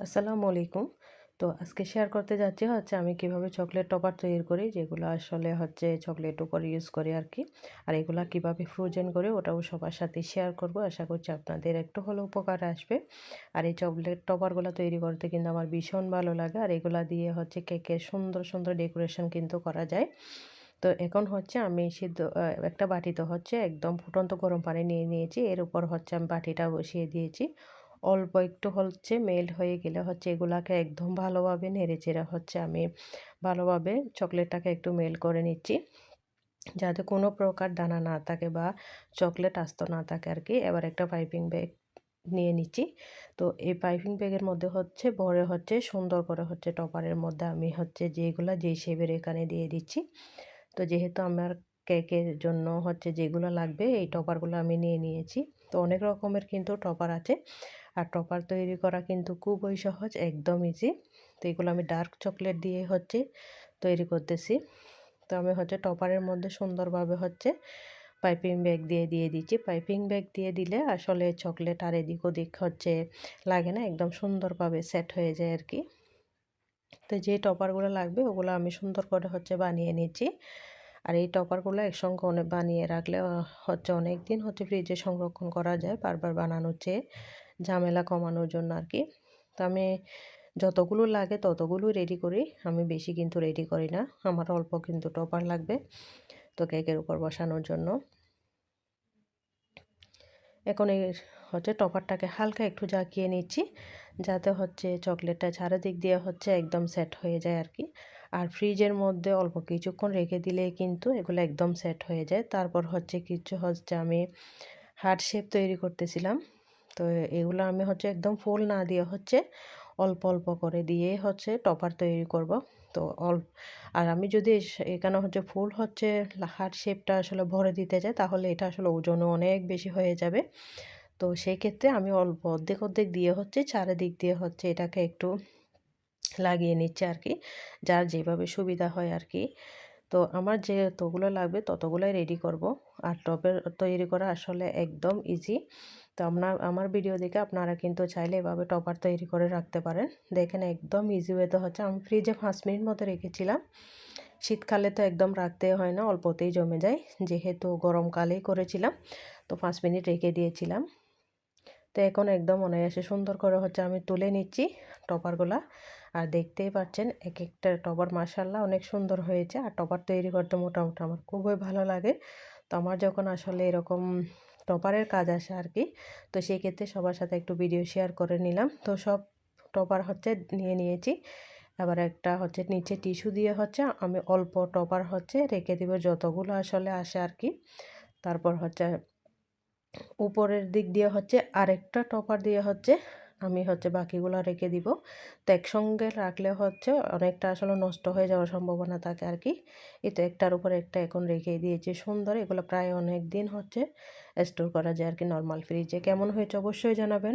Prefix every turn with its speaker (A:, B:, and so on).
A: আসসালামু আলাইকুম। তো আজকে শেয়ার করতে যাচ্ছি হচ্ছে আমি কীভাবে চকলেট টপার তৈরি করি, যেগুলো আসলে হচ্ছে চকলেট উপর ইউজ করি আর কি। আর এগুলো কীভাবে ফ্রোজেন করে ওটাও সবার সাথে শেয়ার করব। আশা করছি আপনাদের একটু হলেও উপকার আসবে। আর এই চকলেট টপারগুলো তৈরি করতে কিন্তু আমার ভীষণ ভালো লাগে। আর এগুলা দিয়ে হচ্ছে কেকের সুন্দর সুন্দর ডেকোরেশন কিন্তু করা যায়। তো এখন হচ্ছে আমি সিদ্ধ একটা বাটিতে হচ্ছে একদম ফুটন্ত গরম পানি নিয়ে নিয়েছি। এর উপর হচ্ছে আমি বাটিটা বসিয়ে দিয়েছি। অল্প একটু হচ্ছে মেল্ট হয়ে গেলে হচ্ছে এগুলাকে একদম ভালোভাবে নেড়ে চেড়ে হচ্ছে আমি ভালোভাবে চকলেটটাকে একটু মেল্ট করে নিচ্ছি। যাতে কোনো প্রকার দানা না থাকে বা চকলেট আস্ত না থাকে আর কি এবার একটা পাইপিং ব্যাগ নিয়ে নিচ্ছি। তো এই পাইপিং ব্যাগের মধ্যে হচ্ছে ভরে হচ্ছে সুন্দর করে হচ্ছে টপারের মধ্যে আমি হচ্ছে যেগুলো যেই শেপের এখানে দিয়ে দিচ্ছি। তো যেহেতু আমার কেকের জন্য হচ্ছে যেগুলো লাগবে, এই টপারগুলো আমি নিয়ে নিয়েছি। তো অনেক রকমের কিন্তু টপার আছে। আর টপার তৈরি করা কিন্তু খুবই সহজ, একদম ইজি তো এগুলো আমি ডার্ক চকলেট দিয়ে হচ্ছে তৈরি করতেছি। তো আমি হচ্ছে টপারের মধ্যে সুন্দরভাবে হচ্ছে পাইপিং ব্যাগ দিয়ে দিয়ে দিচ্ছি। পাইপিং ব্যাগ দিয়ে দিলে আসলে চকলেট আর এদিক ওদিক হচ্ছে লাগে না, একদম সুন্দরভাবে সেট হয়ে যায় আর কি। তো যে টপারগুলো লাগবে ওগুলো আমি সুন্দর করে হচ্ছে বানিয়ে নিচ্ছি। আর এই টপারগুলো একসঙ্গে অনেক বানিয়ে রাখলে হচ্ছে অনেক দিন হচ্ছে ফ্রিজে সংরক্ষণ করা যায়, বারবার বানানোর চেয়ে। ঝামেলা কমানোর জন্য আর কি তো আমি যতগুলো লাগে ততগুলো রেডি করি। আমি বেশি কিন্তু রেডি করি না। আমার অল্প কিন্তু টপার লাগবে তো কেকের উপর বসানোর জন্য। এখন এই হচ্ছে টপারটাকে হালকা একটু জাঁকিয়ে নিচ্ছি যাতে হচ্ছে চকলেটটা চারিদিক দিয়ে হচ্ছে একদম সেট হয়ে যায় আর কি আর ফ্রিজের মধ্যে অল্প কিছুক্ষণ রেখে দিলে কিন্তু এগুলো একদম সেট হয়ে যায়। তারপর হচ্ছে কিছু হচ্ছে আমি হার্ট শেপ তৈরি করতেছিলাম। তো এগুলো আমি হচ্ছে একদম ফুল না দিয়ে হচ্ছে অল্প অল্প করে দিয়ে হচ্ছে টপার তৈরি করব। তো অল্প আর আমি যদি এখানে হচ্ছে ফুল হচ্ছে হার্ট শেপটা আসলে ভরে দিতে চাই, তাহলে এটা আসলে ওজনও অনেক বেশি হয়ে যাবে। তো সেই ক্ষেত্রে আমি অল্প অর্ধেক অর্ধেক দিয়ে হচ্ছে চারিদিক দিয়ে হচ্ছে এটাকে একটু লাগিয়ে নিচ্ছে আর কি যার যেভাবে সুবিধা হয় আর কি তো আমার যে যতগুলো লাগবে ততগুলোই রেডি করব। আর টপের তৈরি করা আসলে একদম ইজি তো আপনার, আমার ভিডিও দেখে আপনারা কিন্তু চাইলে এভাবে টপার তৈরি করে রাখতে পারেন। দেখেন একদম ইজি ওয়েতে হচ্ছে। আমি ফ্রিজে পাঁচ মিনিট মতো রেখেছিলাম। শীতকালে তো একদম রাখতে হয় না, অল্পতেই জমে যায়। যেহেতু গরমকালেই করেছিলাম, তো পাঁচ মিনিট রেখে দিয়েছিলাম। তো এখন একদম অনায়াসে সুন্দর করে হচ্ছে আমি তুলে নিচ্ছি টপারগুলা। আর দেখতেই পাচ্ছেন এক একটা টপার মাসাল্লাহ অনেক সুন্দর হয়েছে। আর টপার তৈরি করতে মোটামুটি আমার খুবই ভালো লাগে। তো আমার যখন আসলে এরকম টপারের কাজ আসে আর কি, তো সেই ক্ষেত্রে সবার সাথে একটু ভিডিও শেয়ার করে নিলাম। তো সব টপার হচ্ছে নিয়ে নিয়েছি। আবার একটা হচ্ছে নিচে টিস্যু দিয়ে হচ্ছে আমি অল্প টপার হচ্ছে রেখে দিব যতগুলো আসলে আসে আর কি। তারপর হচ্ছে উপরের দিক দিয়ে হচ্ছে আরেকটা টপার দিয়ে হচ্ছে আমি হচ্ছে বাকিগুলো রেখে দিব। তো একসঙ্গে রাখলে হচ্ছে অনেকটা আসলে নষ্ট হয়ে যাওয়ার সম্ভাবনা থাকে আর কি এই তো একটার উপর একটা এখন রেখে দিয়েছি। সুন্দর, এগুলো প্রায় অনেক দিন হচ্ছে স্টোর করা যায় আর কি নর্মাল ফ্রিজে কেমন হয়েছে অবশ্যই জানাবেন।